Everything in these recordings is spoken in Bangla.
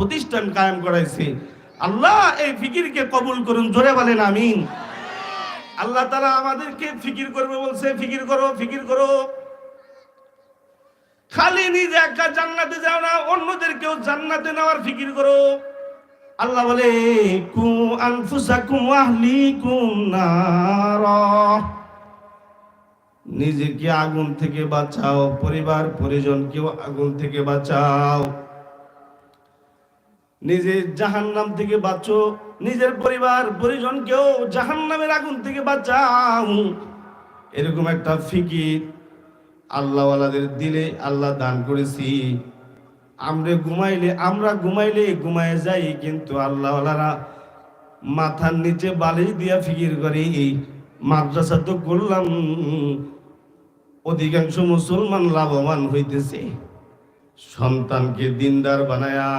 প্রতিষ্ঠান কায়েম করাইছে। আল্লাহ এই ফিকিরকে কবুল করুন, জোরে বলেন আমিন। আল্লাহ তারা আমাদেরকে ফিকির করবে বলছে, ফিকির করো ফিকির করো। খালি নিজে একা জান্নাতে যাও না, অন্যদেরকেও জান্নাতে নেওয়ার ফিকির করো। আল্লাহ বলে কু নিজেকে আগুন থেকে বাঁচাও পরিবার পরিজন পরিজনকেও আগুন থেকে বাঁচাও। নিজে জাহান্নাম থেকে বাঁচো, নিজের পরিবার পরিজন পরিজনকেও জাহান্নামের আগুন থেকে বাঁচাও। এরকম একটা ফিকির আল্লাহওয়ালাদের দিলে আল্লাহ দান করেছি। আমরা ঘুমাইলে আমরা ঘুমাইলে ঘুমায় যাই, কিন্তু আল্লাহওয়ালারা মাথার নিচে বালিশ দিয়া ফিকির করে মাদ্রাসা তো করলাম, অধিকাংশ মুসলমান লাভবান হইতেছে। সন্তানকে দিনদার বানায়া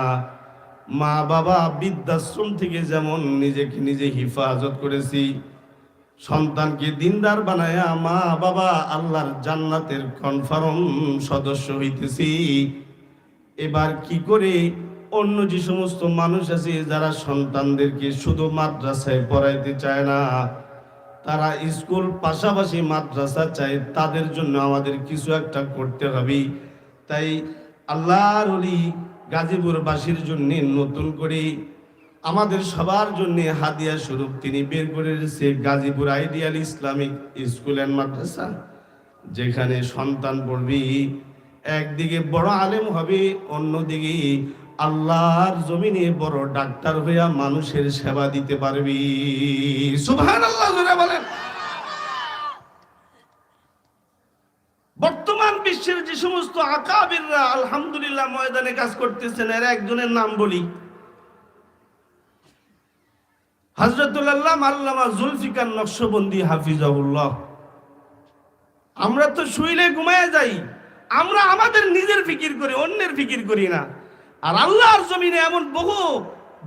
মা বাবা বৃদ্ধাশ্রম থেকে যেমন নিজেকে নিজে হিফাজত করেছি, সন্তানকে দিনদার বানায়া মা বাবা আল্লাহর জান্নাতের কনফার্ম সদস্য হইতেছি। এবার কি করে অন্য যে সমস্ত মানুষ আছে যারা সন্তানদেরকে শুধু মাদ্রাসায় পড়াইতে চায় না, তারা স্কুল পাশাপাশি মাদ্রাসা চায়, তাদের জন্য আমাদের কিছু একটা করতে হবে। তাই আল্লাহর গাজীপুরবাসীর জন্য নতুন করে আমাদের সবার জন্য হাদিয়া স্বরূপ তিনি বের করে রেখেছে Gazipur Ideal Islamic School and Madrasa, যেখানে সন্তান পড়বি, একদিকে বড় আলেম হবে, অন্যদিকে আল্লাহর জমিনে বড় ডাক্তার হইয়া মানুষের সেবা দিতে পারবি। সুবহান আল্লাহ বলেন। সমস্ত আকাবিররা আলহামদুলিল্লাহ ময়দানে কাজ করতেছেন, এর একজনের নাম বলি। আমরা তো শুইলে ঘুমায় যাই, আমরা আমাদের নিজের ফিকির করি, অন্যের ফিকির করি না। আর আল্লাহর জমিনে এমন বহু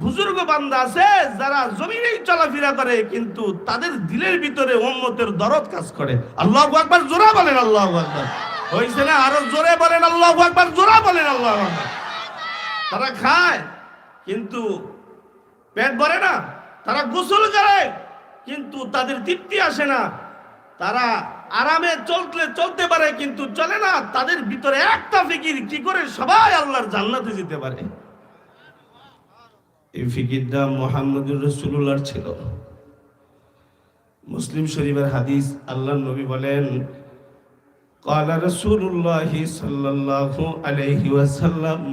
বুজুর্গ বান্দা আছে, যারা জমিনেই চলাফেরা করে, কিন্তু তাদের দিলের ভিতরে উম্মতের দরদ কাজ করে। আল্লাহ একবার জোরা বলেন, আল্লাহ হয়েছে না, আরও জোরে বলেন, আল্লাহ একবার জোরা বলেন, আল্লাহ তারা খায়, কিন্তু পেট ভরে না, তারা গোসল করে, কিন্তু তাদের তৃপ্তি আসে না। তারা আরামে চলতে চলতে পারে, কিন্তু চলে না। তাদের ভিতরে একটা ফিকির, কি করে সবাই আল্লাহর জান্নাতে যেতে পারে? এই ফিকিরটা মোহাম্মদুর রসুল্লাহর ছিল। মুসলিম শরীফের হাদিস আল্লাহ নবী বলেন قال رسول الله صلى الله عليه وسلم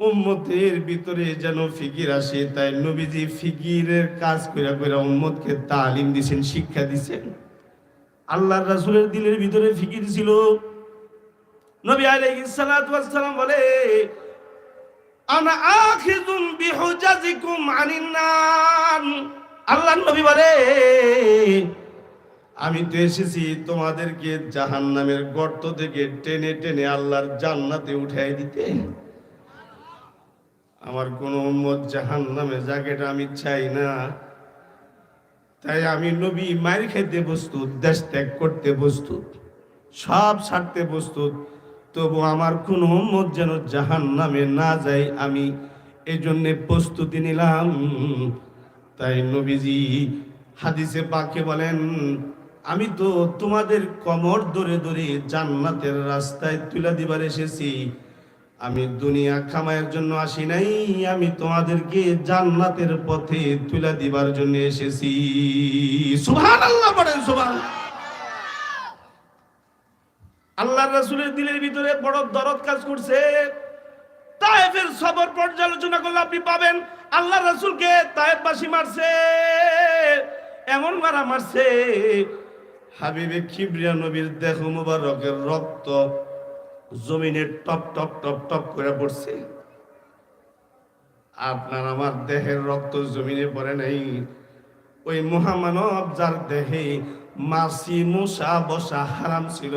উম্মতের ভিতরে যেন ফিকির আসে তাই নবীজি ফিকিরের কাজ করে করে উম্মতকে তালিম দিছেন শিক্ষা দিছেন আল্লাহর রাসূলের দিলের ভিতরে ফিকির ছিল নবী আলাইহিস সালাতু ওয়াস সালাম বলে আনা আখিযুম বিহুজাজিকুম আনিন নার আল্লাহর নবী বলে আমি তো এসেছি তোমাদেরকে জাহান্নামের গর্ত থেকে টেনে টেনে আল্লাহর জান্নাতে উঠাই দিতে। আমার কোন উম্মত জাহান নামে জায়গাটা আমি চাই না। তাই আমি নবী মায়ের খেতে প্রস্তুত, দেশ ত্যাগ করতে প্রস্তুত, সব ছাড়তে প্রস্তুত। তবু আমার কোন উম্মত যেন জাহান নামে না যায়, আমি এই জন্যে প্রস্তুতি নিলাম। তাই নবীজি হাদিসে পাকে বলেন আমি তো তোমাদের কমর ধরে ধরে জান্নাতের রাস্তায় তুলে দিবার এসেছি। আমি দুনিয়া খামায়ের জন্য আসি নাই, আমি তোমাদেরকে জান্নাতের পথে তুলে দিবার জন্য এসেছি। আল্লাহ রাসূলের দিলের ভিতরে বড় দরদ কাজ করছে। তায়েফের সবর পর্যালোচনা করলে আপনি পাবেন। আল্লাহ রাসূলকে তায়েফবাসী মারছে, এমন মারা মারছে হাবিবে খিবরিয়া নবীর দেহ মুবারকের রক্ত জমিনে টপ টপ টপ টপ করে পড়ছে। আপনার আমার দেহের রক্ত জমিনে পড়ে নাই। ওই মহামানব যার দেহে মাসি মশা বসা হারাম ছিল,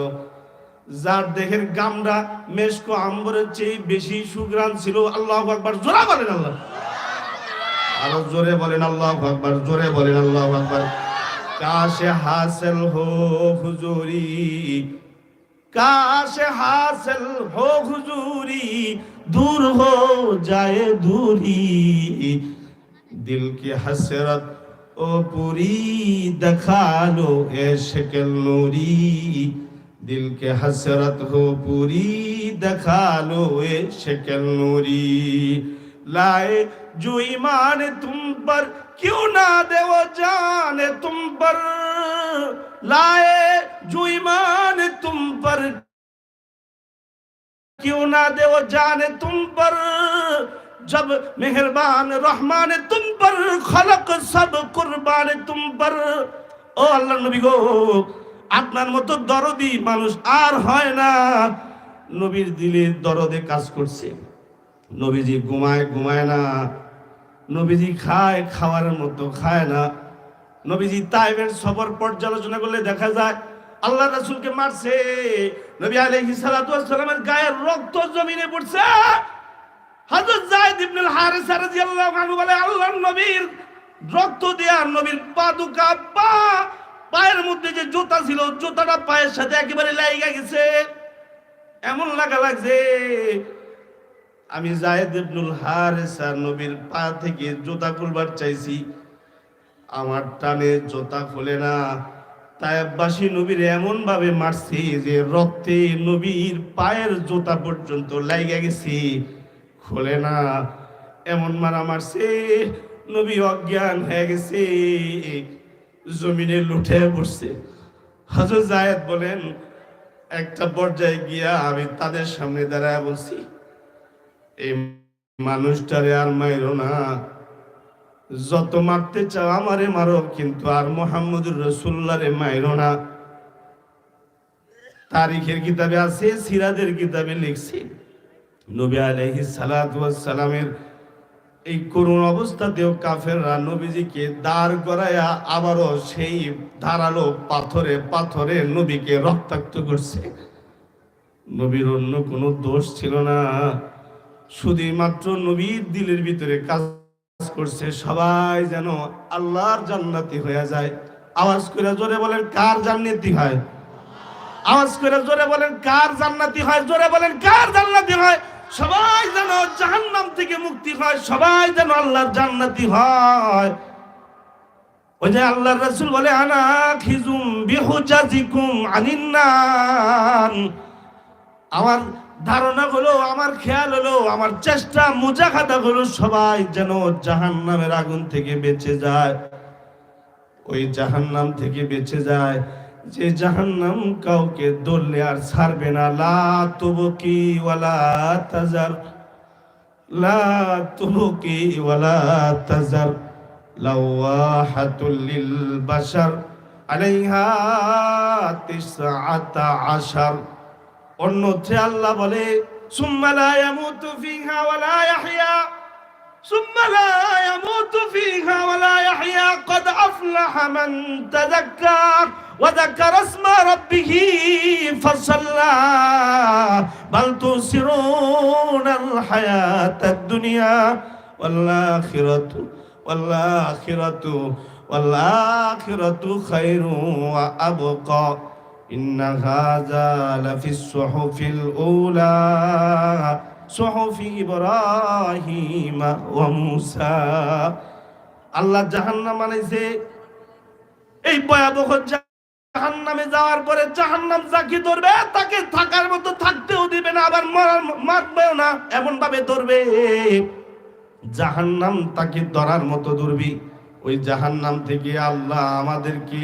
যার দেহের গামড়া, মেশকো, আম্বরের চেয়ে বেশি সুগ্রাম ছিল, আল্লাহ আকবার, জোরা বলেন আল্লাহ। আরও জোরে বলেন আল্লাহ আকবার, জোরে বলেন আল্লাহ আকবার। काश हासिल हो हुजूरी काश हासिल हो हुजूरी दूर हो जाए दूरी दिल की हसरत ओ पूरी दिखा लो ए शक्ल नूरी दिल के हसरत हो पूरी दिखा लो ए शक्ल नूरी लाए जो ईमान तुम पर क्यों ना दे वो जान तुम पर लाए जो ईमान तुम पर क्यों ना दे वो जाने तुम पर जब मेहरबान रहमान तुम पर खलक सब कुर्बान तुम पर ও আল্লাহ নবী গো আপনার মতো দরদি মানুষ আর হয় না নবীর দিলে দরদে কাজ করছে নবীজি ঘুমায় ঘুমায় না নবীজি খায়, খাওয়ার মতো খায় না। নবীজি তাইবের সবর পর্যালোচনা করলে দেখা যায়, আল্লাহ রাসূলকে মারছে। নবী আলাইহিস সালাতু ওয়াস সালামের গায়ের রক্ত জমিনে পড়ছে। হযরত যায়েদ ইবনে হারিসা রাদিয়াল্লাহু আনহু বলে, আল্লাহর নবীর রক্ত দেয়া নবীর পাদুকা পা, পায়ের মধ্যে যে জুতা ছিল, জুতাটা পায়ের সাথে একেবারে লাইগা গেছে। এমন লাগা লাগছে আমি জায়েদ ইবনুল হারিসা নবীর পা থেকে জুতা খুলবার চাইছি। আমার টানে জোতা খোলে না। তাইবাসী নবীর এমন ভাবে মারছি যে রক্তে নবীর পায়ের জোতা পর্যন্ত লাইগা গেছি। খোলে না। এমন মারা মারছে, নবী অজ্ঞান হয়ে গেছে। জমিনে লুঠে পড়ছে। হজর জায়েদ বলেন, একটা পর্যায়ে গিয়া আমি তাদের সামনে দাঁড়ায় বলছি এই মানুষটারে আর মাইরো না। যত মারতে চাও আমারে মারো, কিন্তু আর মোহাম্মদুর রসুল্লারে মাইরো না। তারিখের কিতাবে আছে সিরাদের কিতাবে লিখছি। নবী সালাতু সালামের এই করুণ অবস্থাতেও কাফেররা নবীজিকে দাঁড় করায়া আবারও সেই ধারালো পাথরে পাথরে নবীকে রক্তাক্ত করছে। নবীর অন্য কোনো দোষ ছিল না। শুধুমাত্র নবীর দিলের ভিতরে কাজ করছে, সবাই যেন আল্লাহর জান্নাতি হয়ে যায়। আওয়াজ করে জোরে বলেন, কার জান্নাতি হয়? আওয়াজ করে জোরে বলেন, কার জান্নাতি হয়? জোরে বলেন, কার জান্নাতি হয়? সবাই যেন জাহান্নাম থেকে মুক্তি হয়, সবাই যেন আল্লাহর জান্নাতি হয়। ওই যে আল্লাহর রাসূল বলে, আনা খিজুম বিহুজাজিকুম আনিন্নান। আমার ধারণা হলো আমার খেয়াল হলো, আমার চেষ্টা মুজাহাদা হলো সবাই যেন জাহান্নামের আগুন থেকে বেঁচে যায়। ওই জাহান্নাম থেকে বেঁচে যায়। যে জাহান্নাম কাউকে দললে আর ছাড়বে না। লা তুবকি তাজার। লা লিল বাশার। আলাইহা তিসআতা আশার। অন্যত্রে আল্লাহ বলে, সুম্মা লা ইয়ামুতু ফিহা ওয়া লা ইয়াহইয়া। সুম্মা লা ইয়ামুতু ফিহা ওয়া ওয়া যাক্কারা ইসমা রাব্বিহি ফাসাল্লা। বাল তুসিরুনাল হায়াতাদ দুনিয়া ওয়াল আখিরাতু ওয়াল আখিরাতু ওয়াল আখিরাতু খায়রু ওয়া আবকা। إن هذا لفي الصحف الأولى صحف إبراهيم وموسى আল্লাহ জাহান্নাম বানাইছে এই ভয়াবহ জাহান্নামে যাওয়ার পরে জাহান্নাম যাকে ধরবে তাকে থাকার মতো থাকতেও দিবে না আবার মরার মারবেও না এমন ভাবে ধরবে জাহান্নাম তাকে ধরার মতো ধরবি ওই জাহান্নাম থেকে আল্লাহ আমাদেরকে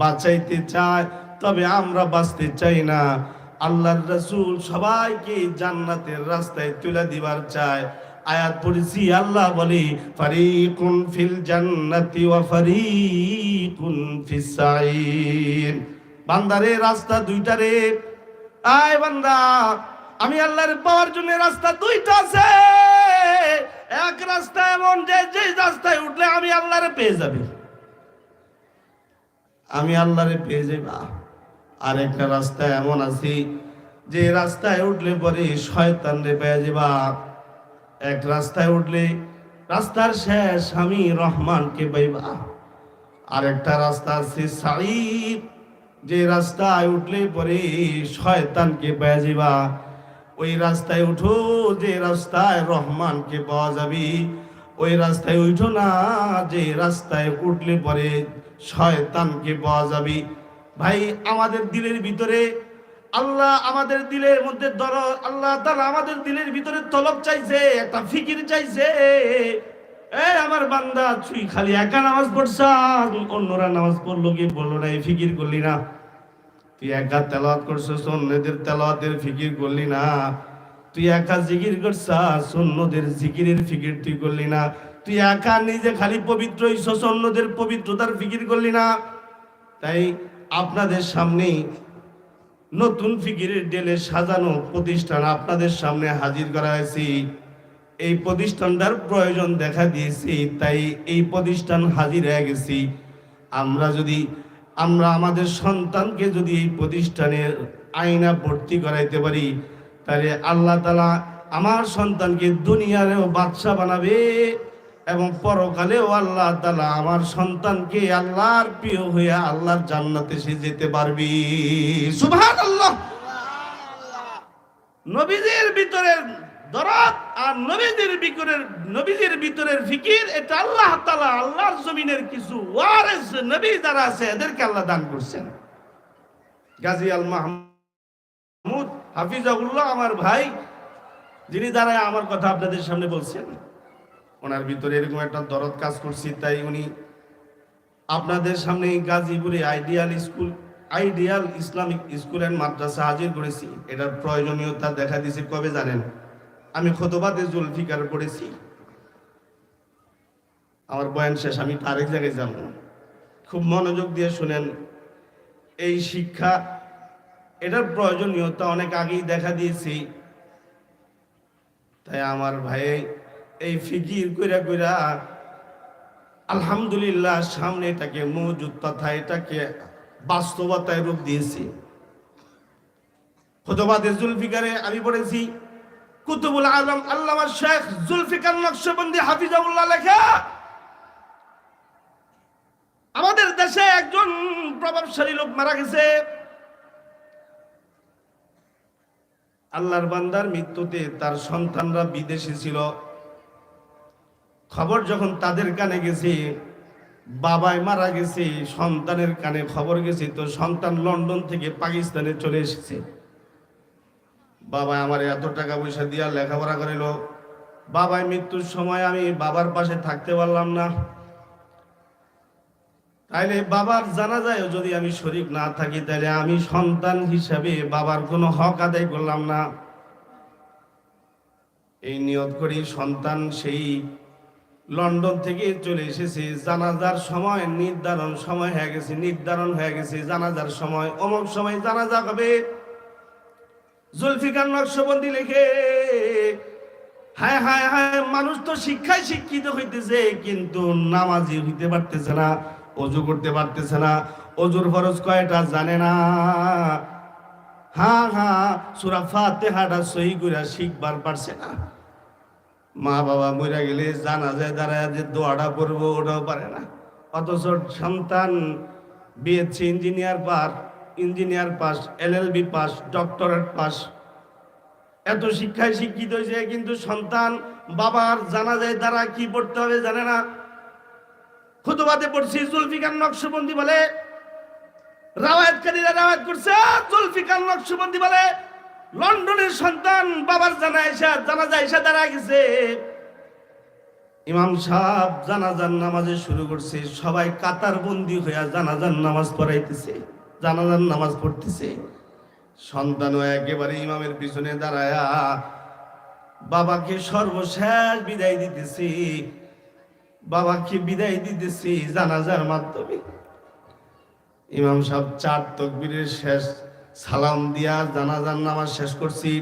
বাঁচাইতে চায় তবে আমরা বাঁচতে চাই না। আল্লাহর রাসূল সবাইকে জান্নাতের রাস্তায় তুলে দিবার চায়। আয়াত পড়েছি, আল্লাহ বলে, ফারিকুন ফিল জান্নাতি ওয়া ফারিকুন ফিস বান্দারে, রাস্তা দুইটা রে। আয় বান্দা, আমি আল্লাহর পাওয়ার জন্য রাস্তা দুইটা আছে। এক রাস্তা এমন যে যে রাস্তায় উঠলে আমি আল্লাহরে পেয়ে যাবে। আমি আল্লাহরে পেয়ে যাবা আর একটা রাস্তা এমন আছে, যে রাস্তায় উঠলে পরে শয়তান রে পেয়ে যাবা। এক রাস্তায় উঠলে রাস্তার শেষ আমি রহমানকে পাইবা। আর একটা রাস্তা আছে সাইদ যে রাস্তায় উঠলে পরে শয়তানকে পেয়ে যাবা। ওই রাস্তায় উঠো, যে রাস্তায় রহমানকে পাওয়া যাবে। ওই রাস্তায় উঠো না, যে রাস্তায় উঠলে পরে শয়তানকে পাওয়া যাবে। ভাই, আমাদের দিলের ভিতরে আল্লাহ আমাদের দিলের মধ্যে দর, আল্লাহ তারা আমাদের দিলের ভিতরে তলব চাইছে, একটা ফিকির চাইছে। এ, আমার বান্দা, তুই খালি একা নামাজ পড়ছ অন্যরা নামাজ পড়ল কি বলল না, এই ফিকির করলি না। তুই একা তেলাওয়াত করছিস, অন্যদের তেলাওয়াতের ফিকির করলি না। তুই একা জিকির করছাস, অন্যদের জিকিরের ফিকির তুই করলি না। তুই একা নিজে খালি পবিত্র হইছস, অন্যদের পবিত্রতার ফিকির করলি না। তাই আপনাদের সামনে নতুন ফিকিরের ডেলে সাজানো প্রতিষ্ঠান আপনাদের সামনে হাজির করা হয়েছে। এই প্রতিষ্ঠানটার প্রয়োজন দেখা দিয়েছি, তাই এই প্রতিষ্ঠান হাজির হয়ে গেছি। আমরা যদি, আমরা আমাদের সন্তানকে যদি এই প্রতিষ্ঠানের আইনা ভর্তি করাইতে পারি, তাহলে আল্লাহ তালা আমার সন্তানকে দুনিয়ারেও বাদশা বানাবে। এবং পরকালেও আল্লাহ তালা আমার সন্তানকে আল্লাহর প্রিয় হয়ে আল্লাহর জান্নাতে সে যেতে পারবি। সুভান আল্লাহ নবীদের ভিতরের দরদ আর নবীদের ভিতরের নবীদের ভিতরের ফিকির, এটা আল্লাহ তাআলা আল্লাহর জমিনের কিছু ওয়ারিস নবী যারা আছে, এদেরকে আল্লাহ দান করছেন। গাজী আল মাহমুদ হাফিজাউল্লাহ আমার ভাই, যিনি দাঁড়ায় আমার কথা আপনাদের সামনে বলছেন। ওনার ভিতরে এরকম একটা দরদ কাজ করছি, তাই উনি আপনাদের সামনে গাজীপুরে Ideal School Ideal Islamic School and Madrasa হাজির করেছি। এটার প্রয়োজনীয়তা দেখা দিয়েছি, কবে জানেন? আমি খতবাদে জুলফিকার পড়েছি। আমার বয়ান শেষ, আমি আরেক জায়গায় যাব। খুব মনোযোগ দিয়ে শুনেন, এই শিক্ষা, এটার প্রয়োজনীয়তা অনেক আগেই দেখা দিয়েছি। তাই আমার ভাই এই ফিকির কইরা কইরা আলহামদুলিল্লাহ সামনে এটাকে মজুদ তথা এটাকে বাস্তবতায় রূপ দিয়েছি। খতবাদে জুলফিকারে আমি পড়েছি, কুতুবুল আলম আল্লামা শেখ জুলফিকার নকশবন্দি হাফিজাউল্লাহ লেখা, আমাদের দেশে একজন প্রভাবশালী লোক মারা গেছে। আল্লাহর বান্দার মৃত্যুতে তার সন্তানরা বিদেশে ছিল। খবর যখন তাদের কানে গেছে বাবায় মারা গেছে, সন্তানের কানে খবর গেছে, তো সন্তান লন্ডন থেকে পাকিস্তানে চলে এসেছে। বাবা আমার এত টাকা পয়সা দিয়া লেখাপড়া করিল। বাবাই মৃত্যুর সময় আমি বাবার পাশে থাকতে পারলাম না। তাইলে বাবার জানা যায় যদি আমি শরীর না থাকি তাহলে আমি সন্তান হিসাবে বাবার কোনো হক আদায় করলাম না। এই নিয়ত করি সন্তান সেই লন্ডন থেকে চলে এসেছে। জানাজার সময়, নির্ধারণ সময় হয়ে গেছে, নির্ধারণ হয়ে গেছে, জানাজার সময়, অমুক সময় জানাজা হবে। জুলফিকার নকশবন্দি লিখে, হায় হায় হায়, মানুষ তো শিক্ষায় শিক্ষিত হইতেছে, কিন্তু নামাজি হইতে পারতেছে না, অজু করতে পারতেছে না, অজুর ফরজ কয়টা জানে না। হ্যাঁ হ্যাঁ সুরা ফাতেহাটা সহি করে শিখবার পারছে না। মা বাবা মরে গেলে জানা যায় দাঁড়ায় যে দোয়াটা পড়ব ওটাও পারে না। অথচ সন্তান BSc engineer pass engineer pass LLB pass, doctorate pass. এত শিক্ষায় শিক্ষিত হয়েছে কিন্তু সন্তান বাবার জানা যায় দ্বারা কি পড়তে হবে জানে না। খুদবাদে পড়ছি, জুলফিকার নকশবন্দি বলে। রাওয়ায়াতকারীরা রাওয়ায়াত করছে, জুলফিকার নকশবন্দি বলে। লন্ডনের সন্তান বাবার জানা এসা জানাজা এসা দাঁড়া গেছে। ইমাম সাহেব জানাজার নামাজে শুরু করছে, সবাই কাতার বন্দি হইয়া জানাজার নামাজ পড়াইতেছে, জানাজার নামাজ পড়তেছে। সন্তানও একেবারে ইমামের পিছনে দাঁড়ায়া বাবাকে সর্বশেষ বিদায় দিতেছি। বাবাকে বিদায় দিতেছি জানাজার মাধ্যমে। ইমাম সাহেব চার তকবীরের শেষ সালাম দিয়া জানাজার নামাজ শেষ করছি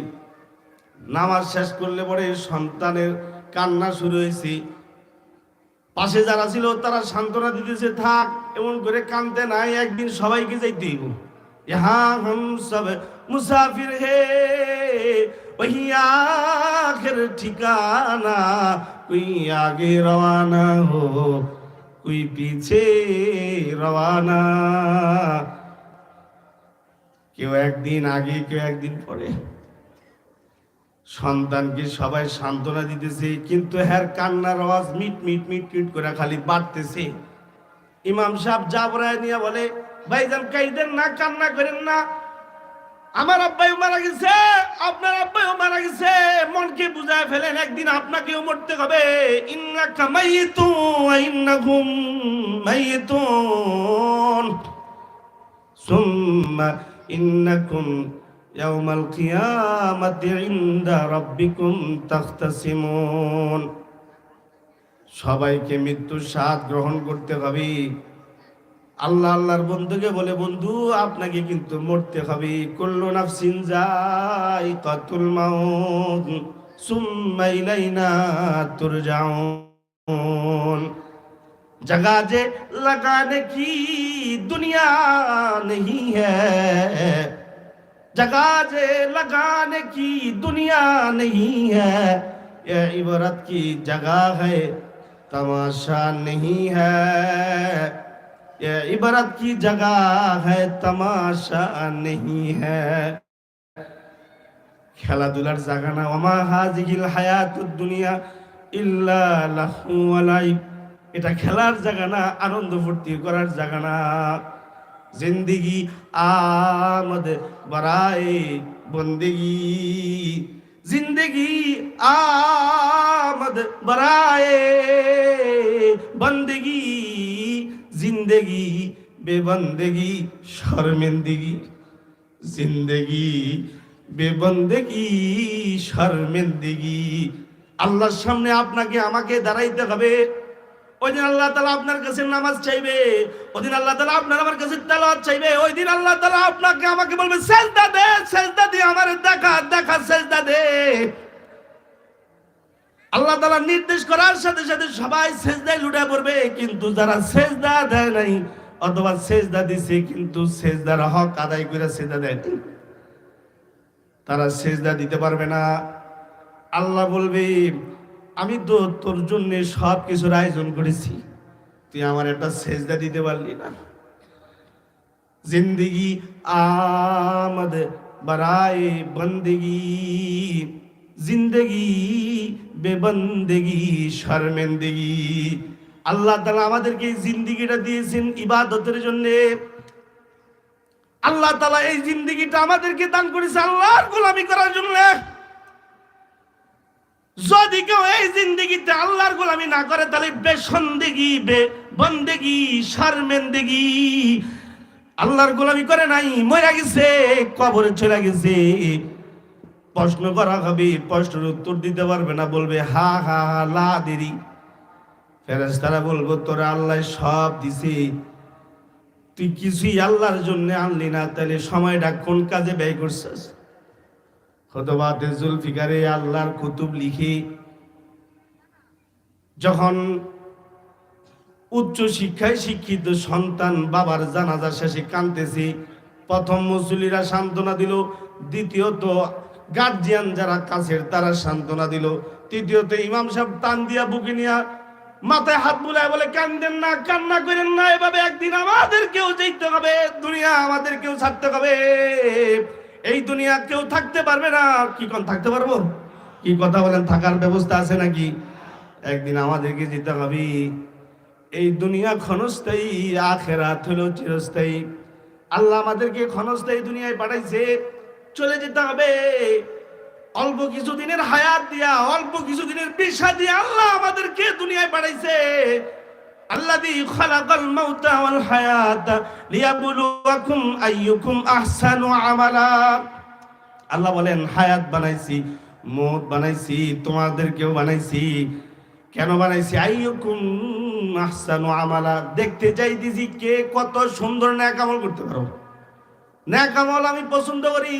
নামাজ শেষ করলে পরে সন্তানের কান্না শুরু হয়েছে পাশে যারা ছিল তারা সান্ত্বনা দিতেছে থাক এমন করে কানতে নাই একদিন সবাইকে যাইতে হইব यहाँ हम सब मुसाफिर है वही आखिर ठिकाना कोई आगे रवाना हो कोई पीछे रवाना কেউ একদিন আগে, কেউ একদিন পরে। সন্তানকে সবাই সান্ত্বনা দিতেছে, কিন্তু হ্যার কান্নার আওয়াজ মিট মিট মিট মিট করে খালি বাড়তেছে। ইমাম সাহেব জাবরায় নিয়ে বলে, ভাইজান, কাইদেন না, কান্না করেন না। আমার আব্বাইও মারা গেছে, আপনার আব্বাইও মারা গেছে। মনকে বুঝায় ফেলেন, একদিন আপনাকেও মরতে হবে। সুম্মা ইন্নাকুম ইয়াউমাল কিয়ামাতি ইনদা রাব্বিকুম তাখতাসিমুন। সবাইকে মৃত্যুর স্বাদ গ্রহণ করতে হবে। আল্লাহ আল্লাহর বন্ধুকে বলে, বন্ধু, আপনাকে কিন্তু মরতে হবে। কুল্লু নাফসিন যায়িকাতুল মাউত, সুম্মা ইলাইনা তুরজাউন। जगह जे लगाने की दुनिया नहीं है जगह जे लगाने की दुनिया नहीं है ये इबरत की जगह है तमाशा नहीं है ये इबरत की जगह है तमाशा नहीं है খেলাধুলার জায়গা না ওমা হাজিগিল হায়াতুদ দুনিয়া ইল্লা লাহু ওয়া লাইব এটা খেলার জায়গা না, আনন্দ ফুর্তি করার জায়গা না। জিন্দিগি আমদ বরায়ে বন্দেগি। জিন্দগি আমদ বরায়ে বন্দেগি। জিন্দগি বেবন্দেগি, শর্মিন্দগি। জিন্দগি বেবন্দেগি, শর্মিন্দগি। আল্লাহর সামনে আপনাকে, আমাকে দাঁড়াইতে হবে। আল্লাহ আপনার নামাজ চাইবে আল্লাহ তালা আপনার চাইবে ওই দিন আল্লাহ তালা আপনাকে আমাকে বলবে দে, সেজদা আমার দেখা সেজদা দে। আল্লাহ তালা নির্দেশ করার সাথে সাথে সবাই সেজদায় লুটে পড়বে, কিন্তু যারা সেজদা দেয় নাই, অথবা সেজদা দিছে, কিন্তু সেজদার হক আদায় করে সেজদা দেয় তারা সেজদা দিতে পারবে না। আল্লাহ বলবে আমি তো তোর জন্য সব কিছুর আয়োজন করেছি। তুই আমার একটা সেজদা দিতে পারলি না। জিন্দগি আমদ বরায়ে বন্দেগি, জিন্দগি বেবন্দেগি, শর্মেন্দেগি। আল্লাহ তালা আমাদেরকে এই জিন্দিগিটা দিয়েছেন ইবাদতের জন্য। আল্লাহ তালা এই জিন্দিগিটা আমাদেরকে দান করেছে আল্লাহর গোলামি করার জন্য। যদি কেউ এই জিন্দিগিতে আল্লাহর গোলামি না করে, তাহলে বেসন্দেগি, বে বন্দেগি, শর্মেন্দেগি। আল্লাহর গোলামি করে নাই মরে গেছে, কবরে চলে গেছে। প্রশ্ন করা হবে, প্রশ্নের উত্তর দিতে পারবে না, বলবে, হা হা হা, লা, দেরি। ফেরেশতারা বলব, তোরা আল্লাহ সব দিছে। তুই কিছুই আল্লাহর জন্য আনলি না, তাহলে সময়টা কোন কাজে ব্যয় করছিস? আল্লাহর কুতুব লিখে, যখন উচ্চ শিক্ষায় শিক্ষিত সন্তান বাবার শেষে প্রথম মুসলিরা সান্ত্বনা দিল, দ্বিতীয়ত গার্জিয়ান যারা কাছের তারা সান্ত্বনা দিল, তৃতীয়ত ইমাম সাহেব টান দিয়া বুকে নিয়া মাথায় হাত বুলায় বলে, কান্দেন না, কান্না করেন না, এভাবে একদিন আমাদেরকেও যেতে হবে, দুনিয়া আমাদেরকেও ছাড়তে হবে। এই দুনিয়া কেউ থাকতে পারবে না কি কোন থাকতে পারব? কি কথা বলেন, থাকার ব্যবস্থা আছে নাকি? একদিন আমাদেরকে যেতে হবে। এই দুনিয়া ক্ষণস্থায়ী, আখেরাত হলো চিরস্থায়ী। আল্লাহ আমাদেরকে ক্ষণস্থায়ী দুনিয়ায় পাঠাইছে। চলে যেতে হবে। অল্প কিছুদিনের হায়াত দিয়া, অল্প কিছুদিনের পেশা দিয়ে আল্লাহ আমাদেরকে দুনিয়ায় পাঠাইছে। আল্লাযী খালাকাল মাউতা বলেন, হায়াত বানাইছি বানাইছি, তোমাদেরকেও বানাইছি। কেন বানাইছি? আইয়ুকুম আহসানু আমালা। দেখতে চাইতেছি কে কত সুন্দর ন্যাক আমল করতে পারো। ন্যাক আমল আমি পছন্দ করি,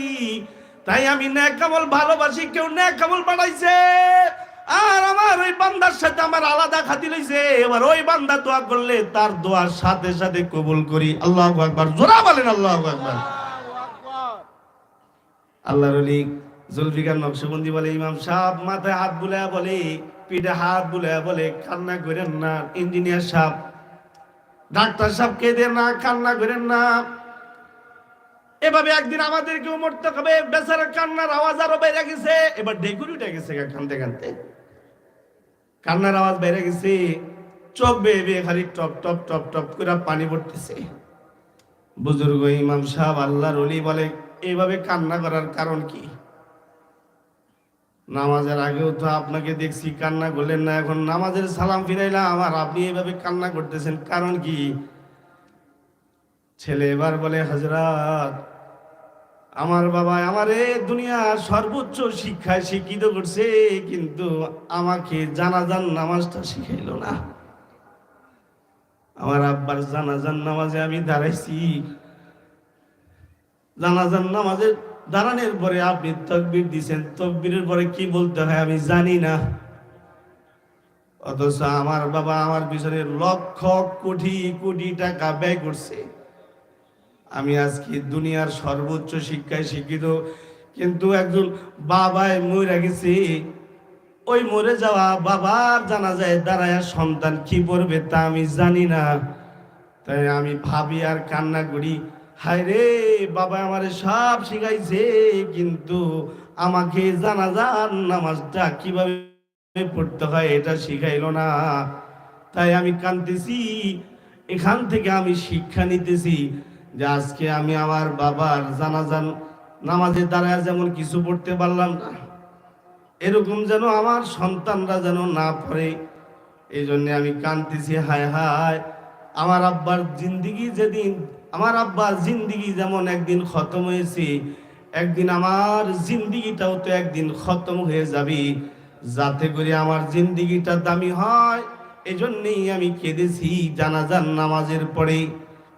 তাই আমি ন্যাক আমল ভালোবাসি, কেউ ন্যাক আমল বানাইছে। আর আমার ওই বান্দার সাথে আমার আলাদা খাতি লইছে এবার ওই বান্দা দোয়া করলে তার দোয়ার সাথে সাথে কবুল করি। আল্লাহ আকবার। জোরা বলেন আল্লাহ আকবার। আল্লাহর অলি জুলফিকার নকশবন্দি বলে, ইমাম সাহেব মাথায় হাত বুলায়া বলে, পিঠে হাত বুলায়া বলে, কান্না করেন না। ইঞ্জিনিয়ার সাহেব, ডাক্তার সাহেব কেঁদে না, কান্না করেন না। এভাবে একদিন আমাদেরকেও মরতে হবে। বেচারা কান্নার আওয়াজ আরও বেড়ে গেছে। এবার ডেকুরি উঠে গেছে কানতে কানতে। কান্নার আওয়াজ বেড়ে গেছে। চোখ বেয়ে বেয়ে খালি টপ টপ টপ টপ করে পানি পড়তেছে। বুজুর্গ ইমাম সাহেব আল্লাহর অলি বলে, এইভাবে কান্না করার কারণ কি? নামাজের আগেও তো আপনাকে দেখছি কান্না করলেন না, এখন নামাজের সালাম ফিরাইলাম আমার আপনি এইভাবে কান্না করতেছেন, কারণ কি? ছেলে এবার বলে হাজরাত আমার বাবা আমার দুনিয়ার সর্বোচ্চ শিক্ষায় শিক্ষিত করছে, কিন্তু আমাকে জানাজান নামাজটা শিখাইল না। আমার আব্বার জানাজান নামাজে আমি দাঁড়াইছি। জানাজান নামাজের দাঁড়ানোর পরে আপনি তকবির দিছেন, তকবিরের পরে কি বলতে হয় আমি জানি না। অথচ আমার বাবা আমার পিছনে লক্ষ কোটি কোটি টাকা ব্যয় করছে। আমি আজকে দুনিয়ার সর্বোচ্চ শিক্ষায় শিক্ষিত, কিন্তু একজন বাবায় মরে গেছে। ওই মরে যাওয়া বাবার জানা যায় দাঁড়ায় সন্তান কি পড়বে তা আমি জানি না। তাই আমি ভাবি আর কান্না করি, হায় রে, বাবা আমারে সব শিখাইছে, কিন্তু আমাকে জানা জানাজার নামাজটা কীভাবে পড়তে হয় এটা শিখাইল না। তাই আমি কান্দতেছি এখান থেকে আমি শিক্ষা নিতেছি। যে আজকে আমি আমার বাবার জানাজান নামাজের দ্বারা যেমন কিছু পড়তে পারলাম না, এরকম যেন আমার সন্তানরা যেন না পড়ে। এই জন্যে আমি কান্দতেছি হায় হায়। আমার আব্বার জিন্দিগি যেদিন, আমার আব্বার জিন্দিগি যেমন একদিন খতম হয়েছে, একদিন আমার জিন্দিগিটাও তো একদিন খতম হয়ে যাবে। যাতে করে আমার জিন্দিগিটা দামি হয় এই জন্যেই আমি কেঁদেছি জানাজান নামাজের পরে।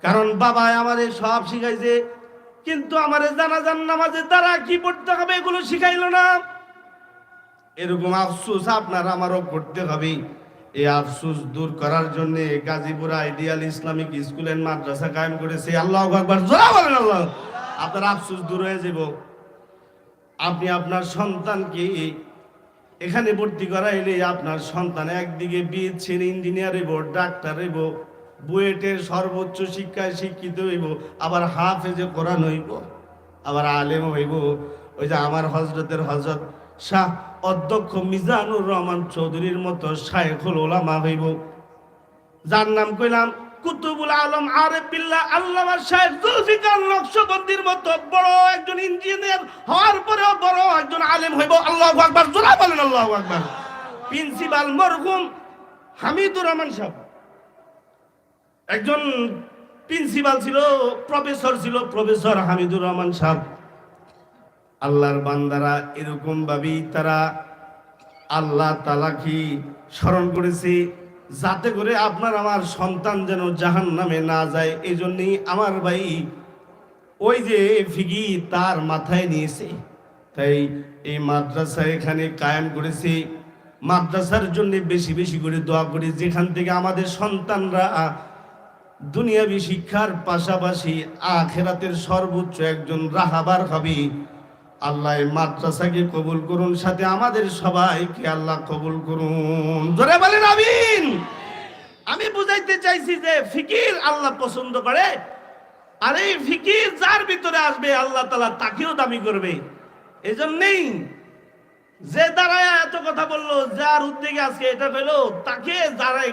কারণ বাবা আমারে সব শিখাইছে, কিন্তু আমারে জানাজান নামাজের দ্বারা কি পড়তে হবে এগুলো শিখাইল না। এরকম আফসুস আপনার আমারও করতে হবে। এই আফসোস দূর করার জন্য Gazipur Ideal Islamic School and Madrasa কায়েম করেছে। আল্লাহ আকবার জোরা বলেন আল্লাহ। আপনার আফসুস দূর হয়ে যাব আপনি আপনার সন্তানকে এখানে ভর্তি করাইলে আপনার সন্তান একদিকে বিএসসির ইঞ্জিনিয়ার হইব, ডাক্তার হইব বুয়েটের সর্বোচ্চ শিক্ষায় শিক্ষিত হইব, আবার হাফেজে কোরআন হইব, আবার আলেম হইব। ওই যে আমার হজরতের হজরত শাহ অধ্যক্ষ মিজানুর রহমান চৌধুরীর মতো শায়েখুল ওলামা হইব। যার নাম কইলাম কুতুবুল আলম আরেফ বিল্লাহ আল্লামা শাহেখ জুলফিকার নকশবন্দির মতো বড় একজন ইঞ্জিনিয়ার হওয়ার পরেও বড় একজন আলেম হইব। আল্লাহু আকবার, জোরা বলেন আল্লাহু আকবার। প্রিন্সিপাল মরহুম হামিদুর রহমান সাহেব। একজন প্রিন্সিপাল ছিল, প্রফেসর ছিল, প্রফেসর হামিদুর রহমান সাহেব। আল্লাহর বান্দারা এরকম ভাবেই তারা আল্লাহ তালাকি স্মরণ করেছে, যাতে করে আপনার আমার সন্তান যেন জাহান নামে না যায়। এই জন্যই আমার ভাই ওই যে ফিগি তার মাথায় নিয়েছে। তাই এই মাদ্রাসা এখানে কায়েম করেছে। মাদ্রাসার জন্য বেশি বেশি করে দোয়া করি, যেখান থেকে আমাদের সন্তানরা দুনিয়াবি শিক্ষার পাশাপাশি আখেরাতের সর্বোচ্চ একজন রাহাবার হবে। আল্লাহ মাদ্রাসাকে কবুল করুন, সাথে আমাদের সবাইকে আল্লাহ কবুল করুন। ধরে বলেন আমিন। আমি বুঝাইতে চাইছি যে ফিকির আল্লাহ পছন্দ করে, আর এই ফিকির যার ভিতরে আসবে আল্লাহ তালা তাকেও দামি করবে। এজন্যই যে দাঁড়ায় এত কথা বলল, যার উদ্যোগে আজকে এটা পেল, তাকে দাঁড়ায়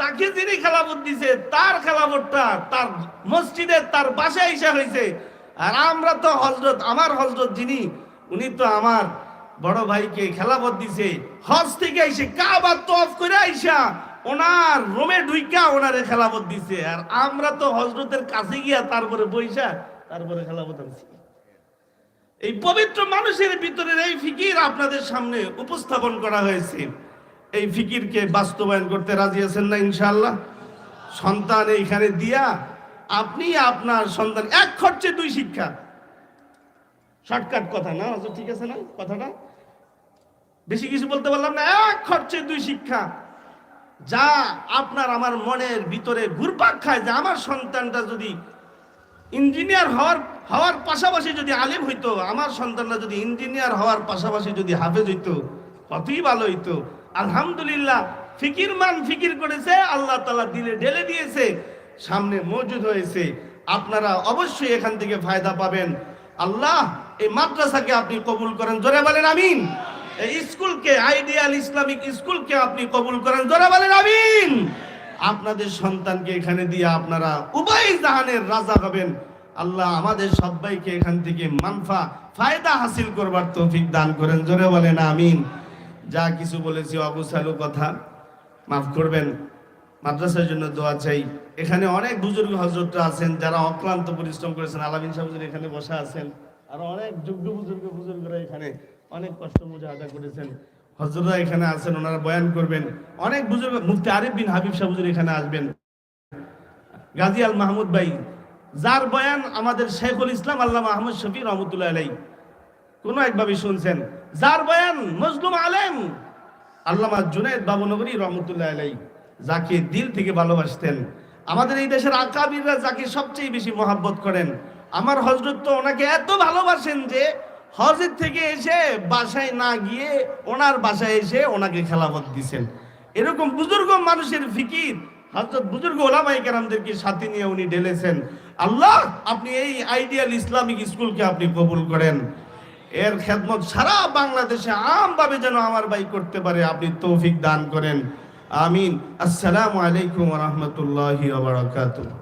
তাকে যিনি খেলাফত দিছে, তার খেলাফতটা তার মসজিদে, তার বাসায় এসে হয়েছে। আর আমরা তো হজরত, আমার হজরত যিনি, উনি তো আমার বড় ভাইকে খেলাফত দিছে। হজ থেকে আইসে কাবার তফ করে আইসা ওনার রোমে ঢুইকা ওনারে খেলাফত দিছে। আর আমরা তো হজরতের কাছে গিয়া তারপরে বইসা, তারপরে খেলাফত আনছি। এই পবিত্র মানুষের ভিতরের এই ফিকির আপনাদের সামনে উপস্থাপন করা হয়েছে। এই ফিকিরকে বাস্তবায়ন করতে রাজি আছেন না ইনশাল্লাহ সন্তান এইখানে দিয়া আপনি আপনার সন্তান এক খরচে দুই শিক্ষা। শর্টকাট কথা না? হুজুর, ঠিক আছে না? কথাটা? বেশি কিছু বলতে পারলাম না? এক খরচে দুই শিক্ষা। যা আপনার আমার মনের ভিতরে ঘুরপাক খায় যে আমার সন্তানটা যদি ইঞ্জিনিয়ার হওয়ার হওয়ার পাশাপাশি যদি আলিম হইতো, আমার সন্তানরা যদি ইঞ্জিনিয়ার হওয়ার পাশাপাশি যদি হাফেজ হইতো কতই ভালো হইতো। আলহামদুলিল্লাহ, ফিকির মান ফিকির করেছে, আল্লাহ তালা দিলে ঢেলে দিয়েছে, সামনে মজুদ হয়েছে। আপনারা অবশ্যই এখান থেকে ফায়দা পাবেন। আল্লাহ, এই মাদ্রাসাকে আপনি কবুল করেন, জোরে বলেন আমিন। এই স্কুলকে, আইডিয়াল ইসলামিক স্কুলকে আপনি কবুল করেন, জোরে বলেন আমিন। আপনাদের সন্তানকে এখানে দিয়ে আপনারা উভয় জাহানের রাজা হবেন। আল্লাহ আমাদের সবাইকে এখান থেকে মানফা, ফায়দা হাসিল করবার তৌফিক দান করেন। জোরে বলেন, আমিন। যা কিছু বলেছি অবসালু কথা, মাফ করবেন। মাদ্রাসার জন্য দোয়া চাই। এখানে অনেক বুজুর্গ হজরতরা আছেন, যারা অক্লান্ত পরিশ্রম করেছেন। আলামিন সাহেব এখানে বসা আছেন। আর অনেক যুগ্ম বুজুর্গ বুজুর্গরা এখানে অনেক কষ্ট মুজাহাদা করেছেন। হজরতরা এখানে আছেন ওনারা বয়ান করবেন। অনেক বুজুর্গ, মুফতি আরিফ বিন হাবিব সাহেব এখানে আসবেন। গাজী আল মাহমুদ ভাই, যার বয়ান আমাদের শেখুল ইসলাম আল্লাহ মাহমুদ শফি রহমতুল্লাহ আলাই কোন একভাবে শুনছেন? যার বয়ান মজলুম আলেম, আল্লামা জুনায়দ বাবুনগরী রহমতুল্লাহ আলাই যাকে দিল থেকে ভালোবাসতেন। আমাদের এই দেশের আকাবিররা যাকে সবচেয়ে বেশি মহাব্বত করেন। আমার হজরত তো ওনাকে এত ভালোবাসেন যে হজের থেকে এসে বাসায় না গিয়ে ওনার বাসায় এসে ওনাকে খেলাফত দিছেন। এরকম বুজুর্গ মানুষের ফিকির হজরত বুজুর্গ ওলামাই কেরামদেরকে সাথে নিয়ে উনি ঢেলেছেন। আল্লাহ, আপনি এই আইডিয়াল ইসলামিক স্কুলকে আপনি কবুল করেন। এর খেদমত সারা বাংলাদেশে আমভাবে যেন আমার ভাই করতে পারে, আপনি তৌফিক দান করেন। আমিন। আসসালামু আলাইকুম রহমতুল্লাহি বারাকাতুহু।